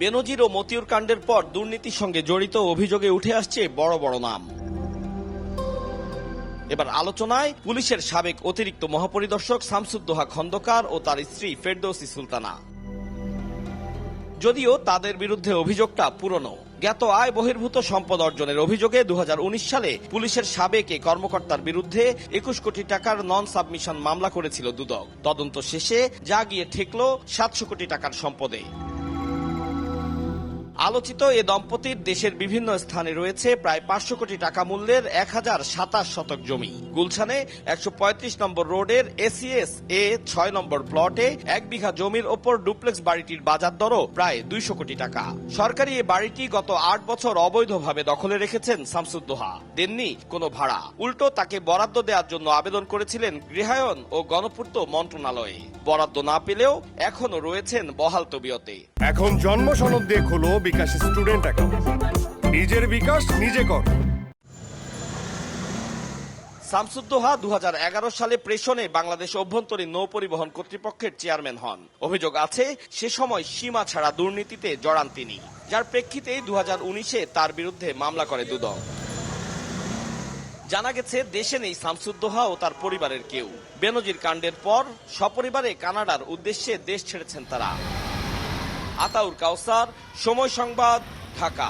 বেনজির ও মতিউর কাণ্ডের পর দুর্নীতির সঙ্গে জড়িত অভিযোগে উঠে আসছে বড় বড় নাম। এবার আলোচনায় পুলিশের সাবেক অতিরিক্ত মহাপরিদর্শক শামসুদ্দোহা খন্দকার ও তার স্ত্রী ফেরদৌসি সুলতানা। যদিও তাদের বিরুদ্ধে অভিযোগটা পুরনো, জ্ঞাত আয় বহির্ভূত সম্পদ অর্জনের অভিযোগে দু হাজার উনিশ সালে পুলিশের সাবেক এ কর্মকর্তার বিরুদ্ধে একুশ কোটি টাকার নন সাবমিশন মামলা করেছিল দুদক। তদন্ত শেষে যা গিয়ে ঠেকল সাতশো কোটি টাকার সম্পদে। আলোচিত এ দম্পতির দেশের বিভিন্ন স্থানে রয়েছে প্রায় পাঁচশো কোটি টাকা মূল্যের এক হাজার সাতাশ শতক জমি। গুলশানে একশো পঁয়ত্রিশ নম্বর রোডের এসিএস এ ছয় নম্বর প্লটে এক বিঘা জমির ওপর ডুপ্লেক্স বাড়িটির বাজার দরও প্রায় দুইশো কোটি টাকা। সরকারি এ বাড়িটি গত আট বছর অবৈধভাবে দখলে রেখেছেন শামসুদ্দোহা। দেননি কোনো ভাড়া। উল্টো তাকে বরাদ্দ দেওয়ার জন্য আবেদন করেছিলেন গৃহায়ন ও গণপূর্ত মন্ত্রণালয়ে। বরাদ্দ না পেলেও এখনও রয়েছেন বহাল তবিয়তে। এখন জন্ম সনদ দিয়ে খোলো বিকাশ স্টুডেন্ট অ্যাকাউন্ট। নিজের বিকাশ নিজে কর। শামসুদ্দোহা দু হাজার এগারো সালে প্রেষণে বাংলাদেশ অভ্যন্তরীণ নৌ পরিবহন কর্তৃপক্ষের চেয়ারম্যান হন। অভিযোগ আছে, সে সময় সীমা ছাড়া দুর্নীতিতে জড়ান তিনি, যার প্রেক্ষিতে দু উনিশে তার বিরুদ্ধে মামলা করে দুদক। জানা গেছে, দেশে নেই শামসুদ্দোহা ও তার পরিবারের কেউ। বেনজির কাণ্ডের পর সপরিবারে কানাডার উদ্দেশ্যে দেশ ছেড়েছেন তারা। আতাউর কাউসার সময় সংবাদ ঢাকা।